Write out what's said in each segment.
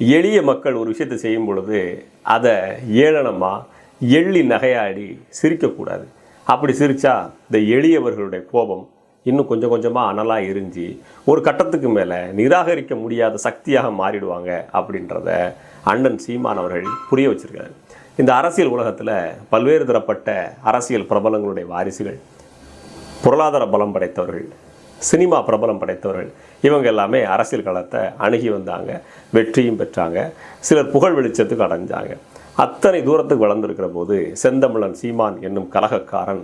எளிய மக்கள் ஒரு விஷயத்தை செய்யும் பொழுது அதை ஏளனமாக எள்ளி நகையாடி சிரிக்கக்கூடாது. அப்படி சிரித்தா இந்த எளியவர்களுடைய கோபம் இன்னும் கொஞ்சம் கொஞ்சமாக அனலாக எரிஞ்சு ஒரு கட்டத்துக்கு மேலே நிராகரிக்க முடியாத சக்தியாக மாறிடுவாங்க அப்படின்றத அண்ணன் சீமான் அவர்கள் புரிய வச்சுருக்காரு. இந்த அரசியல் உலகத்தில் பல்வேறு தரப்பட்ட அரசியல் பிரபலங்களுடைய வாரிசுகள் பொருளாதார பலம் படைத்தவர்கள் சினிமா பிரபலம் படைத்தவர்கள். இவங்க எல்லாமே அரசியல் களத்தை அணுகி வந்தாங்க. வெற்றியும் பெற்றாங்க. சிலர் புகழ் வெளிச்சத்துக்கு அடைஞ்சாங்க. அத்தனை தூரத்துக்கு வளர்ந்துருக்கிற போது செந்தமிழன் சீமான் என்னும் கலகக்காரன்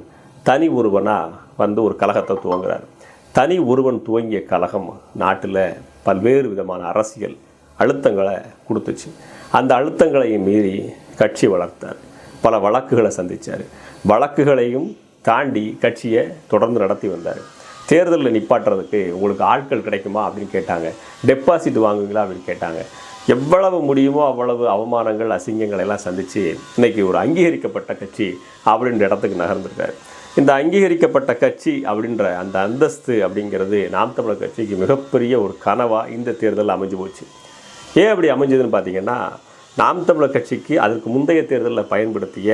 தனி ஒருவனாக வந்து ஒரு கலகத்தை துவங்குறார். தனி ஒருவன் துவங்கிய கலகம் நாட்டில் பல்வேறு விதமான அரசியல் அழுத்தங்களை கொடுத்துச்சு. அந்த அழுத்தங்களையும் மீறி கட்சி வளர்த்தார். பல வழக்குகளை சந்தித்தார் வழக்குகளையும் தாண்டி கட்சியை தொடர்ந்து நடத்தி வந்தார். தேர்தலில் நிப்பாட்டுறதுக்கு உங்களுக்கு ஆட்கள் கிடைக்குமா அப்படின்னு கேட்டாங்க. டெபாசிட் வாங்குவீங்களா அப்படின்னு கேட்டாங்க. எவ்வளவு முடியுமோ அவ்வளவு அவமானங்கள் அசிங்கங்கள் எல்லாம் சந்தித்து இன்னைக்கு ஒரு அங்கீகரிக்கப்பட்ட கட்சி அப்படின்ற இடத்துக்கு நகர்ந்திருக்காரு. இந்த அங்கீகரிக்கப்பட்ட கட்சி அப்படின்ற அந்த அந்தஸ்து அப்படிங்கிறது நாம் தமிழர் கட்சிக்கு மிகப்பெரிய ஒரு கனவாக இந்த தேர்தலில் அமைஞ்சு போச்சு. ஏன் அப்படி அமைஞ்சதுன்னு பார்த்தீங்கன்னா நாம் தமிழர் கட்சிக்கு அதற்கு முந்தைய தேர்தலில் பயன்படுத்திய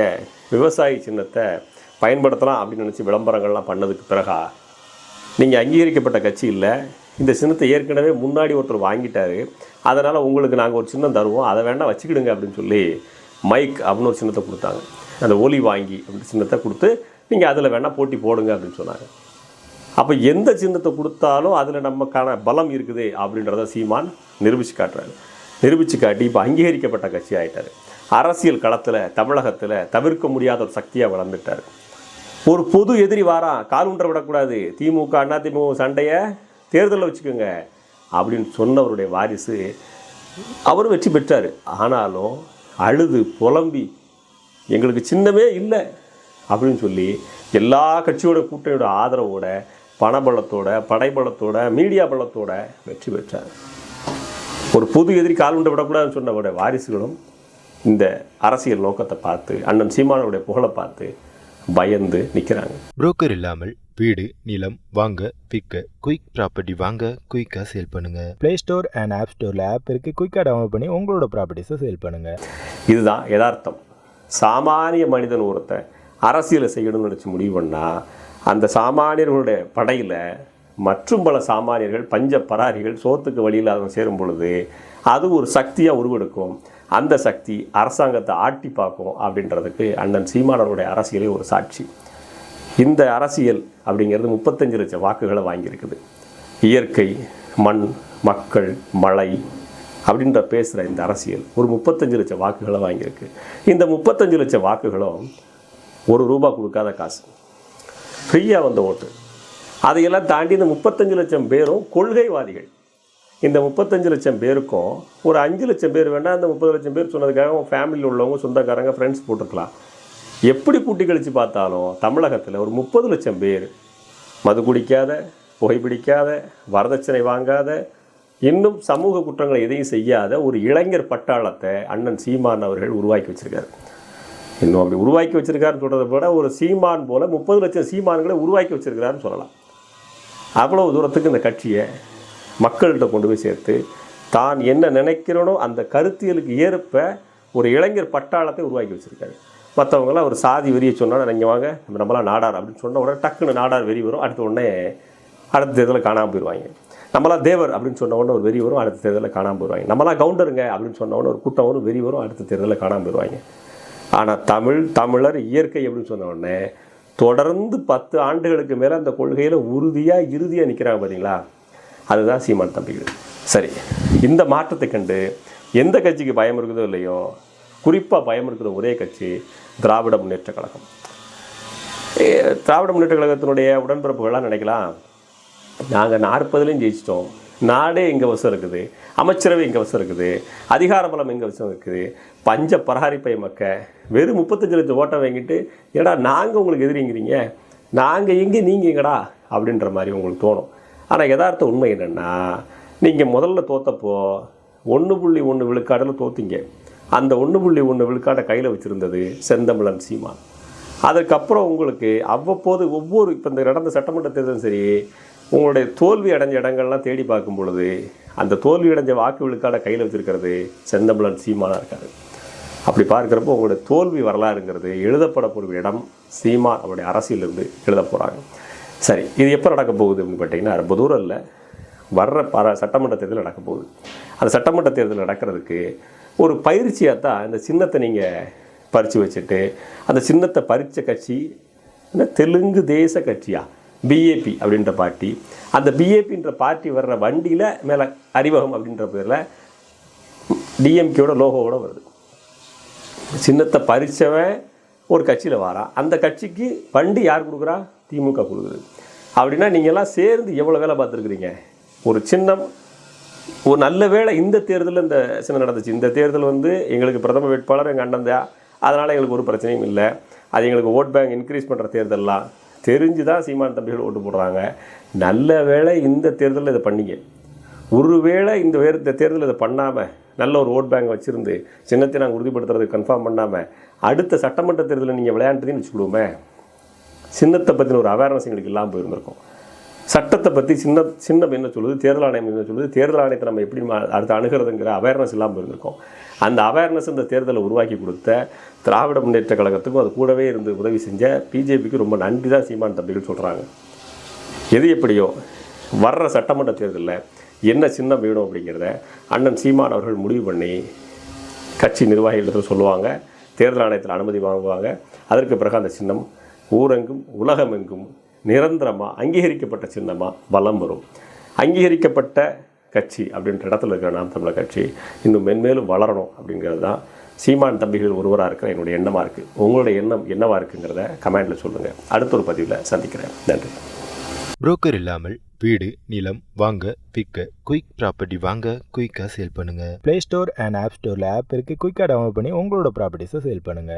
விவசாயி சின்னத்தை பயன்படுத்தலாம் அப்படின்னு நினச்சி விளம்பரங்கள்லாம் பண்ணதுக்கு பிறகா நீங்கள் அங்கீகரிக்கப்பட்ட கட்சி இல்லை. இந்த சின்னத்தை ஏற்கனவே முன்னாடி ஒருத்தர் வாங்கிட்டாரு. அதனால் உங்களுக்கு நாங்கள் ஒரு சின்னம் தருவோம். அதை வேணால் வச்சுக்கிடுங்க அப்படின்னு சொல்லி மைக் அப்படின்னு ஒரு சின்னத்தை கொடுத்தாங்க. அந்த ஒலி வாங்கி அப்படி சின்னத்தை கொடுத்து நீங்கள் அதில் வேணால் போட்டி போடுங்க அப்படின்னு சொன்னாங்க. அப்போ எந்த சின்னத்தை கொடுத்தாலும் அதில் நமக்கான பலம் இருக்குது அப்படின்றத சீமான் நிரூபித்து காட்டுறாரு. நிரூபித்து காட்டி இப்போ அங்கீகரிக்கப்பட்ட கட்சி ஆகிட்டார் அரசியல் களத்தில் தமிழகத்தில் தவிர்க்க முடியாத ஒரு சக்தியாக வளர்ந்துட்டார். ஒரு பொது எதிரி வாரான் கால் ஊன்ற விடக்கூடாது. திமுக அண்ணா திமுக சண்டையை தேர்தலில் வச்சுக்கோங்க. அப்படின்னு சொன்னவருடைய வாரிசு அவரும் வெற்றி பெற்றார். ஆனாலும் அழுது புலம்பி எங்களுக்கு சின்னமே இல்லை அப்படின்னு சொல்லி எல்லா கட்சியோட கூட்டணியோட ஆதரவோட பணபலத்தோட படைபலத்தோட மீடியா பலத்தோட வெற்றி பெற்றார். ஒரு பொது எதிரி கால் உண்டு விடக்கூடாதுன்னு சொன்னவருடைய வாரிசுகளும் இந்த அரசியல் நோக்கத்தை பார்த்து அண்ணன் சீமானவருடைய புகழை பார்த்து பயந்து நிற்கிறாங்க புரோக்கர் இல்லாமல் வீடு நிலம் வாங்க விற்க குயிக் ப்ராப்பர்ட்டி வாங்க குயிக்காக சேல் பண்ணுங்க. ப்ளே ஸ்டோர் அண்ட் ஆப் ஸ்டோரில் ஆப் இருக்குது குயிக்காக டவுன்லோட் பண்ணி உங்களோட ப்ராப்பர்ட்டிஸை சேல் பண்ணுங்க. இதுதான் யதார்த்தம். சாமானிய மனிதன் ஒருத்தன் அரசியலை செய்யணும்னு நினச்சி முடிவு பண்ணா அந்த சாமானியர்களுடைய படையில் மற்றும் பல சாமானியர்கள் பஞ்ச பராரிகள் சோத்துக்கு வழி இல்லாதவங்க சேரும் பொழுது அது ஒரு சக்தியாக உருவெடுக்கும். அந்த சக்தி அரசாங்கத்தை ஆட்டி பார்க்கும் அப்படின்றதுக்கு அண்ணன் சீமானவருடைய அரசியலே ஒரு சாட்சி. இந்த அரசியல் அப்படிங்கிறது முப்பத்தஞ்சு லட்சம் வாக்குகளை வாங்கியிருக்குது. இயற்கை மண் மக்கள் மழை அப்படின்ற பேசுகிற இந்த அரசியல் ஒரு முப்பத்தஞ்சு லட்சம் வாக்குகளை வாங்கியிருக்கு. இந்த முப்பத்தஞ்சு லட்சம் வாக்குகளும் ஒரு ரூபா கொடுக்காத காசு. ஃப்ரீயாக வந்த ஓட்டு. அதையெல்லாம் தாண்டி இந்த முப்பத்தஞ்சு லட்சம் பேரும் கொள்கைவாதிகள். இந்த முப்பத்தஞ்சு லட்சம் பேருக்கும் ஒரு அஞ்சு லட்சம் பேர் வேணால் அந்த முப்பது லட்சம் பேர் சொன்னதுக்காக உங்கள் ஃபேமிலியில் உள்ளவங்க சொந்தக்காரங்க ஃப்ரெண்ட்ஸ் போட்டிருக்கலாம் எப்படி கூட்டி கழித்து பார்த்தாலும் தமிழகத்தில் ஒரு முப்பது லட்சம் பேர் மது குடிக்காத புகைப்பிடிக்காத வரதட்சணை வாங்காத இன்னும் சமூக குற்றங்களை எதையும் செய்யாத ஒரு இளைஞர் பட்டாளத்தை அண்ணன் சீமான் அவர்கள் உருவாக்கி வச்சுருக்காரு. இன்னும் அப்படி உருவாக்கி வச்சிருக்காருன்னு சொல்கிறத விட ஒரு சீமான் போல் முப்பது லட்சம் சீமான்களை உருவாக்கி வச்சிருக்கிறாருன்னு சொல்லலாம். அவ்வளவு தூரத்துக்கு இந்த கட்சியை மக்கள்கிட்ட கொண்டு போய் சேர்த்து தான் என்ன நினைக்கிறனோ அந்த கருத்தியலுக்கு ஏற்ப ஒரு இளைஞர் பட்டாளத்தை உருவாக்கி வச்சுருக்காரு. மற்றவங்களாம் ஒரு சாதி வெறியை சொன்னால் நீங்கள் வாங்க நம்ம நம்மளாம் நாடார் அப்படின்னு சொன்ன உடனே டக்குன்னு நாடார் வெறி வரும். அடுத்த உடனே அடுத்த தேர்தலில் காணாமல் போயிடுவாங்க நம்மளாம் தேவர் அப்படின்னு சொன்ன உடனே ஒரு வெறி வரும் அடுத்த தேர்தலில் காணாமல் போயிடுவாங்க நம்மளாம் கவுண்டருங்க அப்படின்னு சொன்ன உடனே ஒரு கூட்டம் வரும் வெறி வரும் அடுத்த தேர்தலில் காணாமல் போயிடுவாங்க ஆனால் தமிழ் தமிழர் இயற்கை அப்படின்னு சொன்ன உடனே தொடர்ந்து பத்து ஆண்டுகளுக்கு மேலே அந்த கொள்கையில் உறுதியாக இறுதியாக நிற்கிறாங்க பார்த்தீங்களா அதுதான் சீமான் தம்பிகள். சரி இந்த மாற்றத்தை கண்டு எந்த கட்சிக்கு பயம் இருக்குதோ இல்லையோ குறிப்பாக பயம் இருக்கிற ஒரே கட்சி திராவிட முன்னேற்ற கழகம். திராவிட முன்னேற்ற கழகத்தினுடைய உடன்பிறப்புகள்லாம் நினைக்கலாம். நாங்கள் நாற்பதுலேயும் ஜெயிச்சிட்டோம். நாடே எங்கள் வசம் இருக்குது. அமைச்சரவை எங்கள் வசம் இருக்குது. அதிகார பலம் எங்கள் வசம் இருக்குது. பஞ்ச பராரிப்பை மக்க வெறும் முப்பத்தஞ்சு லட்சம் ஓட்டை வாங்கிட்டு ஏடா நாங்கள் உங்களுக்கு எதிரிங்கிறீங்க. நாங்கள் எங்கே நீங்கள் எங்கடா? அப்படின்ற மாதிரி உங்களுக்கு தோணும். ஆனால் யதார்த்த உண்மை என்னென்னா நீங்கள் முதல்ல தோத்தப்போ ஒன்று புள்ளி ஒன்று விழுக்காடில் தோத்திங்க. அந்த ஒன்று புள்ளி ஒன்று விழுக்காட்டை கையில் வச்சுருந்தது செந்தமிழன் சீமான். அதுக்கப்புறம் உங்களுக்கு அவ்வப்போது ஒவ்வொரு இப்போ இந்த நடந்த சட்டமன்ற தேர்தலும் சரி உங்களுடைய தோல்வி அடைஞ்ச இடங்கள்லாம் தேடி பார்க்கும் பொழுது அந்த தோல்வி அடைஞ்ச வாக்கு விழுக்காட கையில் வச்சுருக்கிறது செந்தமிழன் சீமானாக இருக்காரு. அப்படி பார்க்குறப்போ உங்களுடைய தோல்வி வரலாறுங்கிறது எழுதப்பட போகிற இடம் சீமான் அவருடைய அரசியலிருந்து எழுத போகிறாங்க சரி இது எப்போ நடக்க போகுது அப்படின்னு பார்த்தீங்கன்னா ரொம்ப தூரம் இல்லை. வர்ற பர சட்டமன்ற தேர்தல் நடக்க போகுது. அந்த சட்டமன்ற தேர்தல் நடக்கிறதுக்கு ஒரு பயிற்சியாக தான் இந்த சின்னத்தை நீங்கள் பறித்து வச்சுட்டு அந்த சின்னத்தை பறித்த கட்சி இந்த தெலுங்கு தேச கட்சியா? பிஏபி அப்படின்ற பார்ட்டி அந்த பிஏபின்ற பார்ட்டி வர்ற வண்டியில் மேலே அறிவகம் அப்படின்ற பேரில் டிஎம்கேவோட லோகோவோட வருது. சின்னத்தை பறிச்சவன் ஒரு கட்சியில் வாரான் அந்த கட்சிக்கு வண்டி யார் கொடுக்குறா? திமுக கொடுக்குது. அப்படின்னா நீங்கள்லாம் சேர்ந்து எவ்வளோ வேலை பார்த்துருக்குறீங்க? ஒரு சின்னம் ஒரு நல்ல வேளை இந்த தேர்தலில் இந்த சின்னம் நடந்துச்சு. இந்த தேர்தல் வந்து எங்களுக்கு பிரதம வேட்பாளர் எங்கள் அண்ணன் தான். அதனால் எங்களுக்கு ஒரு பிரச்சனையும் இல்லை. அது எங்களுக்கு ஓட் பேங்க் இன்க்ரீஸ் பண்ணுற தேர்தலெலாம் தெரிஞ்சு தான் சீமான் தம்பிகள் ஓட்டு போடுறாங்க. நல்ல வேளை இந்த தேர்தலில் இதை பண்ணீங்க. ஒருவேளை இந்த வேறு இந்த தேர்தலில் இதை பண்ணாமல் நல்ல ஒரு ஓட் பேங்க் வச்சுருந்து சின்னத்தை நாங்கள் உறுதிப்படுத்துறது கன்ஃபார்ம் பண்ணாமல் அடுத்த சட்டமன்ற தேர்தலில் நீங்கள் விளையாண்டுறீங்கன்னு வச்சுக்கிடுவோமே. சின்னத்தை பற்றின ஒரு அவேர்னஸ் எங்களுக்கு இல்லாமல் போயிருந்திருக்கும். சட்டத்தை பற்றி சின்ன சின்னம் என்ன சொல்லுது? தேர்தல் ஆணையம் என்ன சொல்லுது? தேர்தல் ஆணையத்தை நம்ம எப்படி மா- அடுத்து அணுகிறதுங்கிற அவேர்னஸ் இல்லாமல் போயிருந்திருக்கோம். அந்த அவேர்னஸ் இந்த தேர்தலை உருவாக்கி கொடுத்த திராவிட முன்னேற்ற கழகத்துக்கும் அது கூடவே இருந்து உதவி செஞ்ச பிஜேபிக்கு ரொம்ப நன்றி தான் சீமான் தம்பிகள் சொல்கிறாங்க எது எப்படியோ வர்ற சட்டமன்ற தேர்தலில் என்ன சின்னம் வேணும் அப்படிங்கிறத அண்ணன் சீமான் அவர்கள் முடிவு பண்ணி கட்சி நிர்வாகிகளிடத்தில் சொல்லுவாங்க. தேர்தல் ஆணையத்தில் அனுமதி வாங்குவாங்க. அதற்கு பிறகு அந்த சின்னம் ஊரெங்கும் உலகமெங்கும் நிரந்தரமாக அங்கீகரிக்கப்பட்ட சின்னமாக வலம் வரும். அங்கீகரிக்கப்பட்ட கட்சி அப்படின்ற இடத்துல இருக்கிற நாம் தமிழர் கட்சி இன்னும் மென்மேலும் வளரணும் அப்படிங்கிறது தான் சீமான் தம்பிகள் ஒருவராக இருக்கிற என்னுடைய எண்ணமாக இருக்குது உங்களுடைய எண்ணம் என்னவாக இருக்குங்கிறத கமெண்டில் சொல்லுங்கள் அடுத்த ஒரு பதிவில் சந்திக்கிறேன். நன்றி. புரோக்கர் இல்லாமல் வீடு நிலம் வாங்க விற்க குயிக் ப்ராப்பர்ட்டி வாங்க குயிக்காக சேல் பண்ணுங்க. ப்ளே ஸ்டோர் அண்ட் ஆப் ஸ்டோரில் ஆப் இருக்கு. குயிக்காக டவுன்லோட் பண்ணி உங்களோட ப்ராப்பர்ட்டிஸை சேல் பண்ணுங்க.